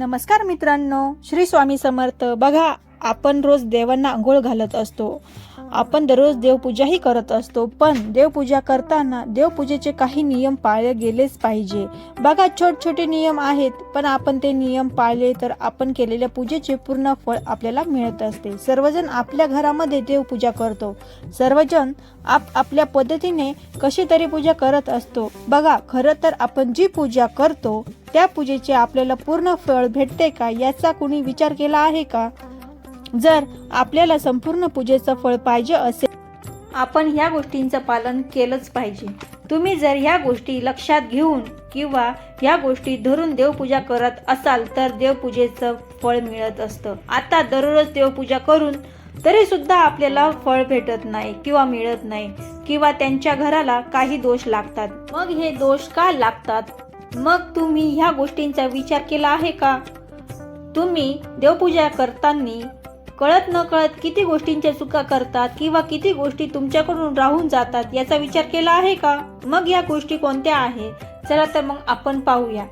नमस्कार मित्रांनो श्री स्वामी समर्थ. बघा आपण रोज देवांना आंघोळ घालत असतो. आपण दररोज देवपूजाही करत असतो. पण देवपूजा करताना देवपूजेचे काही नियम पाळले गेलेच पाहिजे. बघा छोट छोटे नियम आहेत पण आपण ते नियम पाळले तर आपण केलेल्या पूजेचे पूर्ण फळ आपल्याला मिळत असते. सर्वजण आपल्या घरामध्ये देवपूजा करतो. सर्वजण आप आपल्या पद्धतीने कशी तरी पूजा करत असतो. बघा खरं तर आपण जी पूजा करतो त्या पूजेचे आपल्याला पूर्ण फळ भेटते का याचा कुणी विचार केला आहे का? जर आपल्याला संपूर्ण पूजेचं फळ पाहिजे असेल आपण ह्या गोष्टींचं पालन केलंच पाहिजे. तुम्ही जर ह्या गोष्टी लक्षात घेऊन किंवा ह्या गोष्टी धरून देवपूजा करत असाल तर देवपूजेचं फळ मिळत असतं. आता दररोज देवपूजा करून तरी सुद्धा आपल्याला फळ भेटत नाही किंवा मिळत नाही किंवा त्यांच्या घराला काही दोष लागतात. मग हे दोष का लागतात? मग तुम्ही ह्या गोष्टींचा विचार केला आहे का? तुम्ही देवपूजा करताना कळत न कळत किती गोष्टींच्या चुका करतात किंवा किती गोष्टी तुमच्याकडून राहून जातात याचा विचार केला आहे का? मग या गोष्टी कोणत्या आहेत? चला तर मग आपण पाहूया.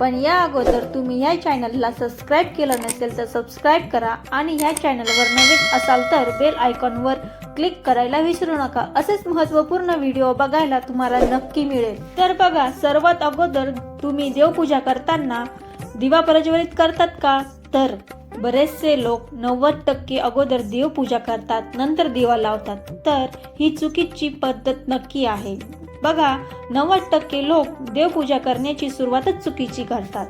पण या अगोदर तुम्ही ह्या चॅनलला सबस्क्राईब केलं नसेल तर सबस्क्राईब करा आणि ह्या चॅनलवर नवीन असाल तर बेल आयकॉनवर क्लिक करायला विसरू नका. असेच महत्त्वपूर्ण व्हिडिओ बघायला तुम्हाला नक्की मिळेल. तर बघा सर्वात अगोदर तुम्ही देवपूजा करताना दिवा प्रज्वलित करतात का? तर बरेचसे लोक नव्वद टक्के अगोदर देवपूजा करतात नंतर दिवा लावतात. तर ही चुकीची पद्धत नक्की आहे. बघा नव्वद टक्के लोक देवपूजा करण्याची सुरुवातच चुकीची करतात.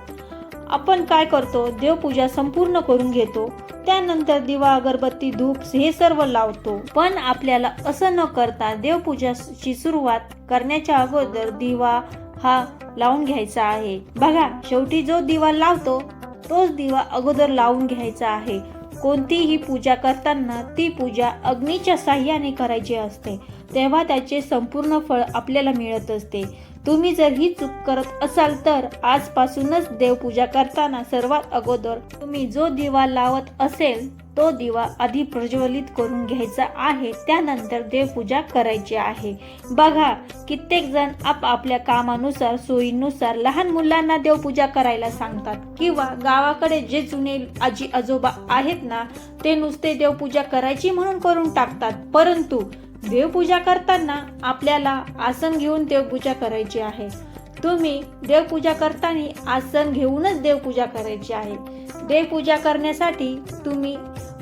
आपण काय करतो? देवपूजा संपूर्ण करून घेतो. त्यानंतर दिवा अगरबत्ती धूप हे सर्व लावतो. पण आपल्याला असं न करता देवपूजाची सुरुवात करण्याच्या अगोदर दिवा हा लावून घ्यायचा आहे. बघा शेवटी जो दिवा लावतो तोच दिवा अगोदर लावून घ्यायचा आहे. कोणतीही पूजा करताना ती पूजा अग्नीच्या साह्याने करायची असते. तेव्हा त्याचे संपूर्ण फळ आपल्याला मिळत असते. तुम्ही जर ही चूक करत असाल तर आजपासूनच देवपूजा करताना सर्वात अगोदर तुम्ही जो दिवा लावत असेल तो दिवा आधी प्रज्वलित करून घ्यायचा आहे त्यानंतर देवपूजा करायची आहे. बघा कित्येक जण आपापल्या कामानुसार सोयीनुसार लहान मुलांना देवपूजा करायला सांगतात. किंवा गावाकडे जे जुने आजी आजोबा आहेत ना ते नुसते देवपूजा करायची म्हणून करून टाकतात. परंतु देवपूजा करताना आपल्याला आसन घेऊन देवपूजा करायची आहे. तुम्ही देवपूजा करताना आसन घेऊनच देवपूजा करायची आहे. देवपूजा करण्यासाठी तुम्ही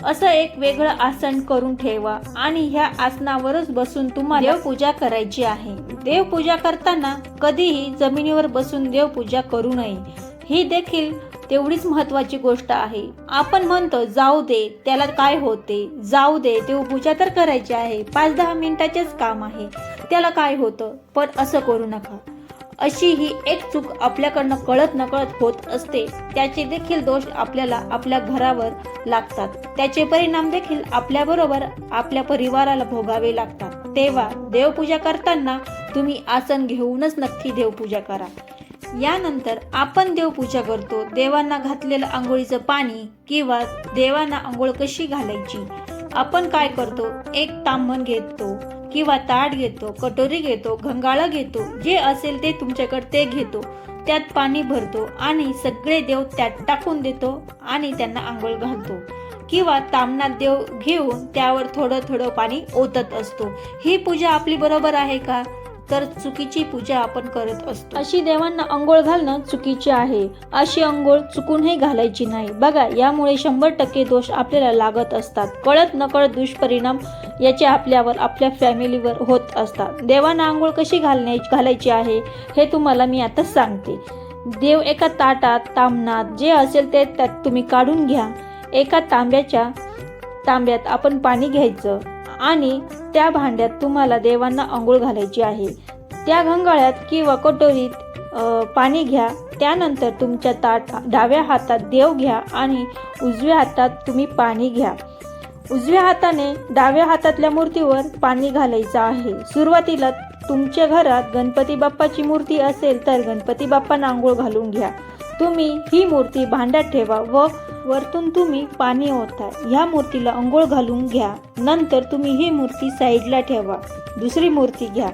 असं एक वेगळं आसन करून ठेवा आणि ह्या आसनावरच बसून तुम्हाला देवपूजा करायची आहे. देवपूजा करताना कधीही जमिनीवर बसून देवपूजा करू नये. ही देखील तेवढीच महत्वाची गोष्ट आहे. आपण म्हणतो जाऊ दे त्याला काय होते? जाऊ दे देवपूजा तर करायची आहे. पाच दहा मिनिटाचेच काम आहे. त्याला काय होतं? पण असं करू नका. अशी ही एक चूक आपल्याकडनं कळत नकळत होत असते. त्याचे देखील दोष आपल्याला आपल्या घरावर लागतात. त्याचे परिणाम देखील आपल्याबरोबर आपल्या परिवाराला भोगावे लागतात. तेव्हा देवपूजा करताना तुम्ही आसन घेऊनच नक्की देवपूजा करा. यानंतर आपण देवपूजा करतो. देवांना घातलेलं आंघोळीचं पाणी किंवा देवांना आंघोळ कशी घालायची? आपण काय करतो? एक तांबण घेतो. किंवा ताट घेतो कटोरी घेतो घंगाळं घेतो जे असेल ते तुमच्याकडे ते घेतो. त्यात पाणी भरतो आणि सगळे देव त्यात टाकून देतो आणि त्यांना आंघोळ घालतो. किंवा तामणात देव घेऊन त्यावर थोडं थोडं पाणी ओतत असतो. ही पूजा आपली बरोबर आहे का? तर चुकीची पूजा आपण करत असतो. अशी देवांना अंघोळ घालणं चुकीचे आहे. अशी अंघोळ चुकूनही घालायची नाही. बघा यामुळे शंभर टक्के दोष आपल्याला लागत असतात. कळत नकळत दुष्परिणाम याचे आपल्यावर आपल्या फॅमिलीवर होत असतात. देवांना आंघोळ कशी घालण्या घालायची आहे हे तुम्हाला मी आता सांगते. देव एका ताटात तांबणात जे असेल ते त्यात तुम्ही काढून घ्या. एका तांब्याच्या तांब्यात आपण पाणी घ्यायचं आणि त्या भांड्यात तुम्हाला देवांना आंघोळ घालायची आहे. त्या घंगाळ्यात किंवा कटोरीत पाणी घ्या. त्यानंतर तुमच्या ताट डाव्या हातात देव घ्या आणि उजव्या हातात तुम्ही पाणी घ्या. उजव्या हाताने डाव्या हातातल्या मूर्तीवर पाणी घालायचं आहे. सुरुवातीला तुमच्या घरात गणपती बाप्पाची मूर्ती असेल तर गणपती बाप्पांना आंघोळ घालून घ्या. तुम्ही ही मूर्ती भांड्यात ठेवा व वरतून तुम्ही पाणी ओता ह्या मूर्तीला अंघोळ घालून घ्या. नंतर तुम्ही ही मूर्ती साईडला ठेवा. दुसरी मूर्ती घ्या.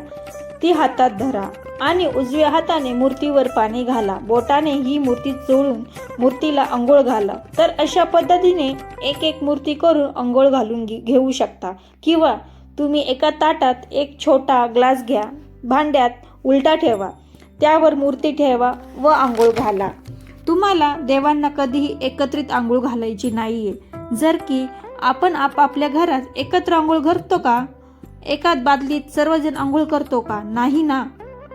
ती हातात धरा. आणि उजव्या हाताने मूर्तीवर पाणी घाला. बोटाने ही मूर्ती चोळून मूर्तीला अंघोळ घाला. तर अशा पद्धतीने एक एक मूर्ती करून अंघोळ घालून घे- घेऊ शकता. किंवा तुम्ही एका ताटात एक छोटा ग्लास घ्या. भांड्यात उलटा ठेवा. त्यावर मूर्ती ठेवा व आंघोळ घाला. तुम्हाला देवांना कधीही एकत्रित आंघोळ घालायची नाहीये. जर की आपण आपापल्या घरात एकत्र आंघोळ करतो का? एकाच बादलीत सर्वजण आंघोळ करतो का? नाही ना?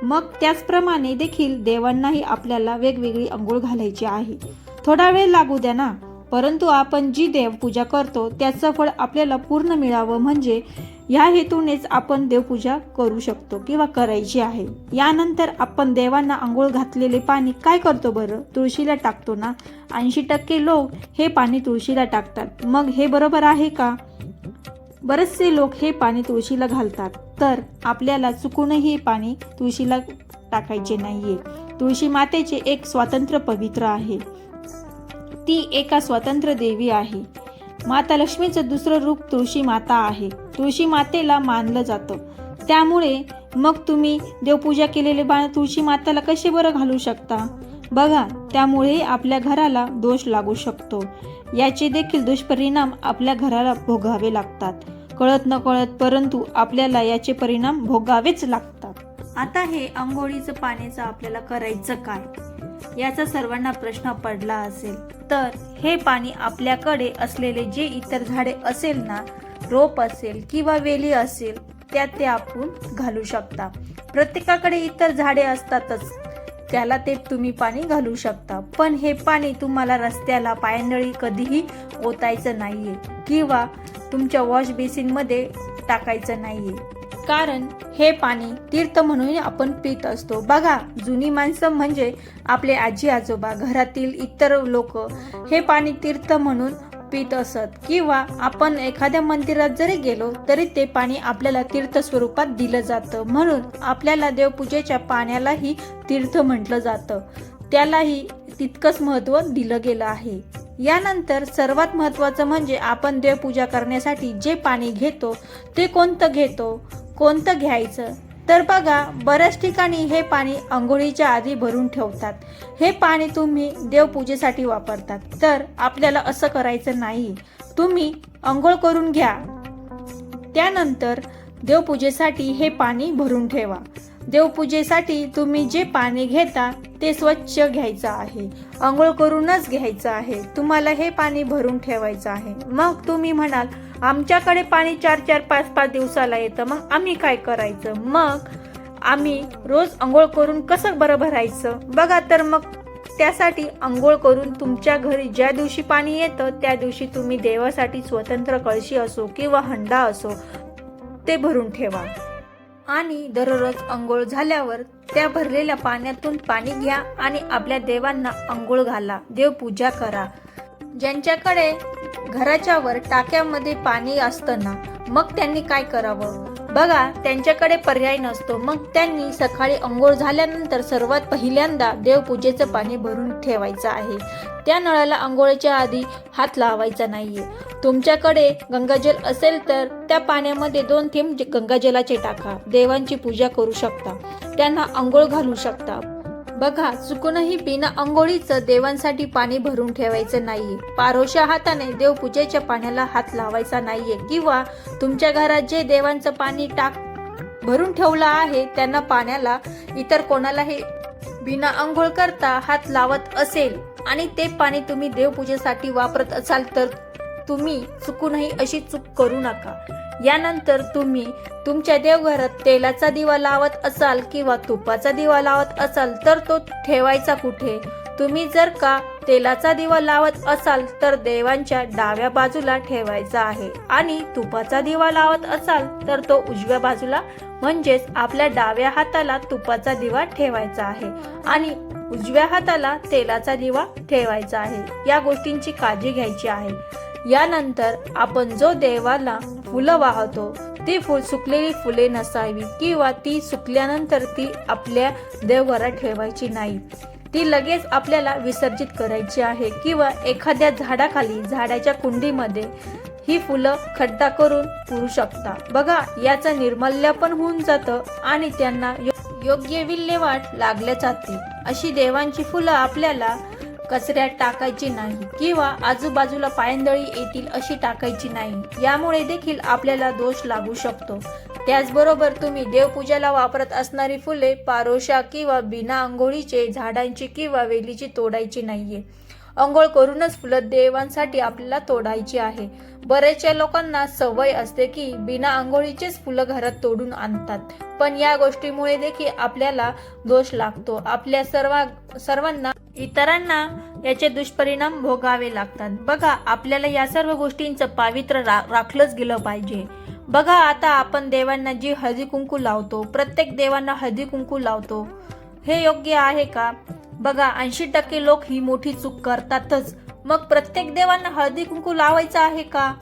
मग त्याचप्रमाणे देखील देवांनाही आपल्याला वेगवेगळी आंघोळ घालायची आहे. थोडा वेळ लागू द्या ना. परंतु आपण जी देवपूजा करतो त्याचं फळ आपल्याला पूर्ण मिळावं म्हणजे या हेतूनेच आपण देवपूजा करू शकतो किंवा करायची आहे. यानंतर आपण देवांना आंघोळ घातलेले पाणी काय करतो बरं? तुळशीला टाकतो ना. ऐंशी टक्के लोक हे पाणी तुळशीला टाकतात. मग हे बरोबर आहे का? बरेचसे लोक हे पाणी तुळशीला घालतात तर आपल्याला चुकूनही हे पाणी तुळशीला टाकायचे नाहीये. तुळशी मातेचे एक स्वातंत्र्य पवित्र आहे. ती एका स्वतंत्र देवी आहे. माता लक्ष्मीचं दुसरं रूप तुळशी माता आहे. तुळशी मातेला मानलं जातं. त्यामुळे मग तुम्ही देवपूजा केलेले बाण तुळशी माताला कसे बरं घालू शकता? बघा त्यामुळे आपल्या घराला दोष लागू शकतो. याचे देखील दुष्परिणाम आपल्या घराला भोगावे लागतात. कळत न कळत परंतु आपल्याला याचे परिणाम भोगावेच लागतात. आता हे आंघोळीचं पाण्याचं आपल्याला करायचं काय? याचा सर्वांना प्रश्न पडला असेल. तर हे पाणी आपल्याकडे असलेले जे इतर झाडे असेल ना रोप असेल किंवा वेली असेल त्यात ते आपण घालू शकता. प्रत्येकाकडे इतर झाडे असतातच त्याला ते तुम्ही पाणी घालू शकता. पण हे पाणी तुम्हाला रस्त्याला पायंदळी कधीही ओतायचं नाहीये. किंवा तुमच्या वॉश बेसिनमध्ये टाकायचं नाहीये. कारण हे पाणी तीर्थ म्हणून आपण पित असतो. बघा जुनी माणसं म्हणजे आपले आजी आजोबा घरातील इतर लोक हे पाणी तीर्थ म्हणून पित असत. किंवा आपण एखाद्या मंदिरात जरी गेलो तरी ते पाणी आपल्याला तीर्थ स्वरूपात दिलं जातं. म्हणून आपल्याला देवपूजेच्या पाण्यालाही तीर्थ म्हटलं जातं. त्यालाही तितकंच महत्त्व दिलं गेलं आहे. यानंतर सर्वात महत्त्वाचं म्हणजे आपण देवपूजा करण्यासाठी जे पाणी घेतो ते कोणतं घेतो कोणतं घ्यायचं? तर बघा बऱ्याच ठिकाणी हे पाणी आंघोळीच्या आधी भरून ठेवतात. हे पाणी तुम्ही देवपूजेसाठी वापरतात. तर आपल्याला असं करायचं नाही. तुम्ही आंघोळ करून घ्या. त्यानंतर देवपूजेसाठी हे पाणी भरून ठेवा. देवपूजेसाठी तुम्ही जे पाणी घेता ते स्वच्छ घ्यायचं आहे. आंघोळ करूनच घ्यायचं आहे. तुम्हाला हे पाणी भरून ठेवायचं आहे. मग तुम्ही म्हणाल आमच्याकडे पाणी चार चार पाच पाच दिवसाला येतं. मग आम्ही काय करायचं? मग आम्ही रोज आंघोळ करून कसं बरं भरायचं? बघा तर मग त्यासाठी आंघोळ करून तुमच्या घरी ज्या दिवशी पाणी येतं त्या दिवशी तुम्ही देवासाठी स्वतंत्र कळशी असो किंवा हंडा असो ते भरून ठेवा. आणि दररोज आंघोळ झाल्यावर त्या भरलेल्या पाण्यातून पाणी घ्या आणि आपल्या देवांना आंघोळ घाला. देवपूजा करा. ज्यांच्याकडे घराच्या वर टाक्यामध्ये पाणी असतं ना मग त्यांनी काय करावं? बघा त्यांच्याकडे पर्याय नसतो. मग त्यांनी सकाळी अंघोळ झाल्यानंतर सर्वात पहिल्यांदा देवपूजेचं पाणी भरून ठेवायचं आहे. त्या नळाला आंघोळीच्या आधी हात लावायचा नाहीये. तुमच्याकडे गंगाजल असेल तर त्या पाण्यामध्ये दोन थेंब जे- गंगाजलाचे टाका. देवांची पूजा करू शकता. त्यांना आंघोळ घालू शकता. बघा चुकूनही बिना आंघोळीचं देवांसाठी पाणी भरून ठेवायचं नाहीये पारोशा हाताने देवपूजेच्या पाण्याला हात लावायचा नाहीये. किंवा तुमच्या घरात जे देवांचं पाणी टाक भरून ठेवलं आहे त्यांना पाण्याला इतर कोणालाही बिना आंघोळ करता हात लावत असेल आणि ते पाणी तुम्ही देवपूजेसाठी वापरत असाल तर तुम्ही चुकूनही अशी चूक करू नका. यानंतर तुम्ही तुमच्या देवघरात तेलाचा दिवा लावत असाल किंवा तुपाचा दिवा लावत असाल तर तो ठेवायचा कुठे? तुम्ही जर का तेलाचा दिवा लावत असाल तर देवांच्या डाव्या बाजूला ठेवायचा आहे. आणि तुपाचा दिवा लावत असाल तर तो उजव्या बाजूला म्हणजेच आपल्या डाव्या हाताला तुपाचा दिवा ठेवायचा आहे. आणि उजव्या हाताला तेलाचा दिवा ठेवायचा आहे. या गोष्टींची काळजी घ्यायची आहे. यानंतर आपण जो देवाला फुलं वाहतो. ती फुल सुकलेली फुले नसावी किंवा ती सुकल्यानंतर ती आपल्या देवघरात ठेवायची नाही. ती लगेच आपल्याला विसर्जित करायची आहे किंवा एखाद्या झाडाखाली झाडाच्या कुंडीमध्ये ही फुलं खड्डा करून पुरू शकता. बघा याचं निर्मल्य पण होऊन जातं आणि त्यांना योग्य विल्हेवाट लागल्या जाते. अशी देवांची फुलं आपल्याला कचऱ्यात टाकायची नाही किंवा आजूबाजूला पायंदळी येतील अशी टाकायची नाही. यामुळे देखील आपल्याला दोष लागू शकतो. त्याचबरोबर तुम्ही देवपूजाला वापरत असणारी फुले पारोशा किंवा बिना आंघोळीचे झाडांची किंवा वेलीची तोडायची नाहीये. अंघोळ करूनच फुलं देवांसाठी आपल्याला तोडायची आहे. बऱ्याचशा लोकांना सवय असते की बिना आंघोळीचेच फुलं घरात तोडून आणतात. पण या गोष्टीमुळे देखील आपल्याला दोष लागतो. आपल्या सर्व सर्वांना इतरांना याचे दुष्परिणाम भोगावे लागतात. बघा आपल्याला या सर्व गोष्टींचं पावित्र्य रा राखलंच गेलं पाहिजे. बघा आता आपण देवांना जी हळदी कुंकू लावतो प्रत्येक देवांना हळदी कुंकू लावतो. हे योग्य आहे का? बघा ऐंशी टक्के लोक ही मोठी चूक करतातच. मग प्रत्येक देवांना हळदी कुंकू लावायचं आहे का?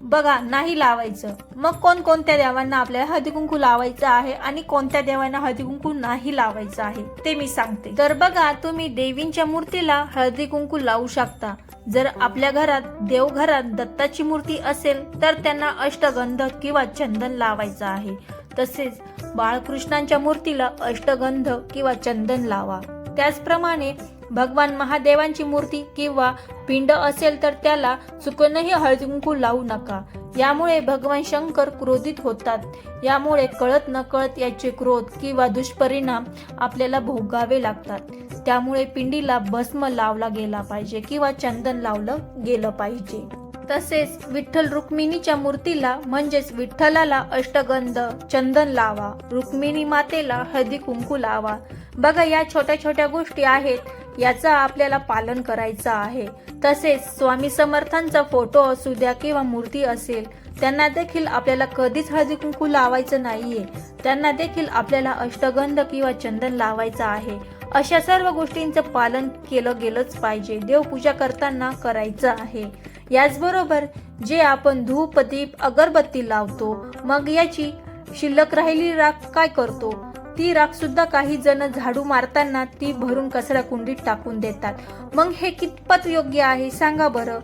बघा नाही लावायचं. मग कोणकोणत्या देवांना आपल्याला हळदीकुंकू लावायचं आहे आणि कोणत्या देवांना हळदीकुंकू नाही लावायचं आहे ते मी सांगते. तर बघा तुम्ही देवींच्या मूर्तीला हळदीकुंकू लावू शकता. जर आपल्या घरात देवघरात दत्ताची मूर्ती असेल तर त्यांना अष्टगंध किंवा चंदन लावायचं आहे. तसेच बाळकृष्णांच्या मूर्तीला अष्टगंध किंवा चंदन लावा. त्याचप्रमाणे भगवान महादेवांची मूर्ती किंवा पिंड असेल तर त्याला चुकूनही हळदीकुंकू लावू नका. यामुळे भगवान शंकर क्रोधित होतात. यामुळे कळत नकळत याचे क्रोध किंवा दुष्परिणाम आपल्याला भोगावे लागतात. त्यामुळे पिंडीला भस्म लावला गेला पाहिजे किंवा चंदन लावलं गेलं पाहिजे. तसेच विठ्ठल रुक्मिणीच्या मूर्तीला म्हणजेच विठ्ठलाला अष्टगंध चंदन लावा रुक्मिणी मातेला हळदी कुंकू लावा. बघा या छोट्या छोट्या गोष्टी आहेत. याचा आपल्याला पालन करायचं आहे. तसेच स्वामी समर्थांचा फोटो असू द्या किंवा मूर्ती असेल त्यांना देखील आपल्याला कधीच हळदी कुंकू लावायचं नाहीये. त्यांना देखील आपल्याला अष्टगंध किंवा चंदन लावायचं आहे. अशा सर्व गोष्टींचं पालन केलं गेलंच पाहिजे. देवपूजा करताना करायचं आहे. याचबरोबर जे आपण धूप दीप अगरबत्ती लावतो मग याची शिल्लक राहिली राख काय करतो? ती राख सुद्धा काही जण झाडू मारताना ती भरून कचरा कुंडीत टाकून देतात. मग हे कितपत योग्य आहे? सांगा बरं.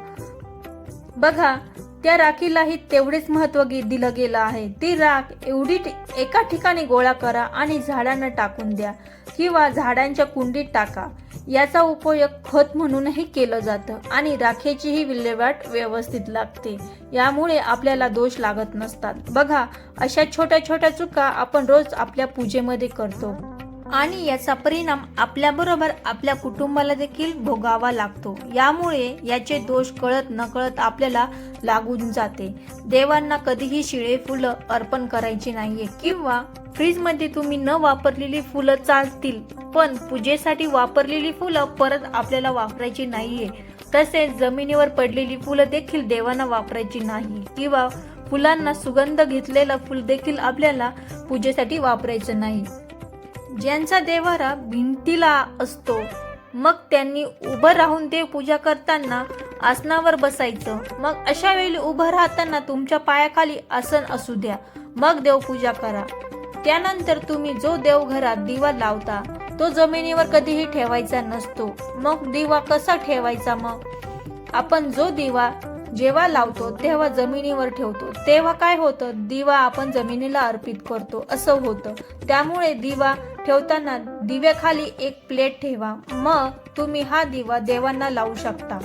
बघा त्या राखीलाही तेवढेच महत्त्व दिलं गेलं आहे. ती राख एवढी एका ठिकाणी गोळा करा आणि झाडांना टाकून द्या किंवा झाडांच्या कुंडीत टाका. याचा उपयोग खत म्हणूनही केलं जातं आणि राखेचीही विल्हेवाट व्यवस्थित लागते. यामुळे आपल्याला दोष लागत नसतात. बघा अशा छोट्या छोट्या चुका आपण रोज आपल्या पूजेमध्ये करतो. आणि याचा परिणाम आपल्याबरोबर आपल्या कुटुंबाला देखील भोगावा लागतो. यामुळे याचे दोष कळत नकळत आपल्याला लागून जाते. देवांना कधीही शिळे फुलं अर्पण करायची नाहीये किंवा फ्रीजमध्ये तुम्ही न वापरलेली फुलं चालतील पण पूजेसाठी वापरलेली फुलं परत आपल्याला वापरायची नाहीये. तसेच जमिनीवर पडलेली फुलं देखील देवांना वापरायची नाही किंवा फुलांना सुगंध घेतलेलं फुल देखील आपल्याला पूजेसाठी वापरायचं नाही. ज्यांचा देवारा भिंतीला असतो मग त्यांनी उभं राहून देव पूजा करताना आसनावर बसायचं. मग अशा वेळी उभं राहताना तुमच्या पायाखाली आसन असू द्या. मग देवपूजा करा. त्यानंतर तुम्ही जो देवघरात दिवा लावता तो जमिनीवर कधीही ठेवायचा नसतो. मग दिवा कसा ठेवायचा मग? आपण जो दिवा जेव्हा लावतो तेव्हा जमिनीवर ठेवतो. तेव्हा काय होतं? दिवा आपण जमिनीला अर्पित करतो. असं होतं. त्यामुळे दिवा ठेवताना दिव्याखाली एक प्लेट ठेवा. मग तुम्ही हा दिवा देवांना लावू शकता.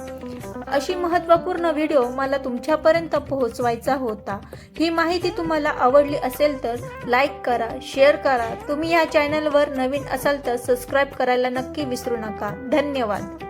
अशी महत्त्वपूर्ण व्हिडिओ मला तुमच्यापर्यंत पोहोचवायचा होता. ही माहिती तुम्हाला आवडली असेल तर लाईक करा शेअर करा. तुम्ही या चॅनलवर नवीन असाल तर सबस्क्राईब करायला नक्की विसरू नका. धन्यवाद.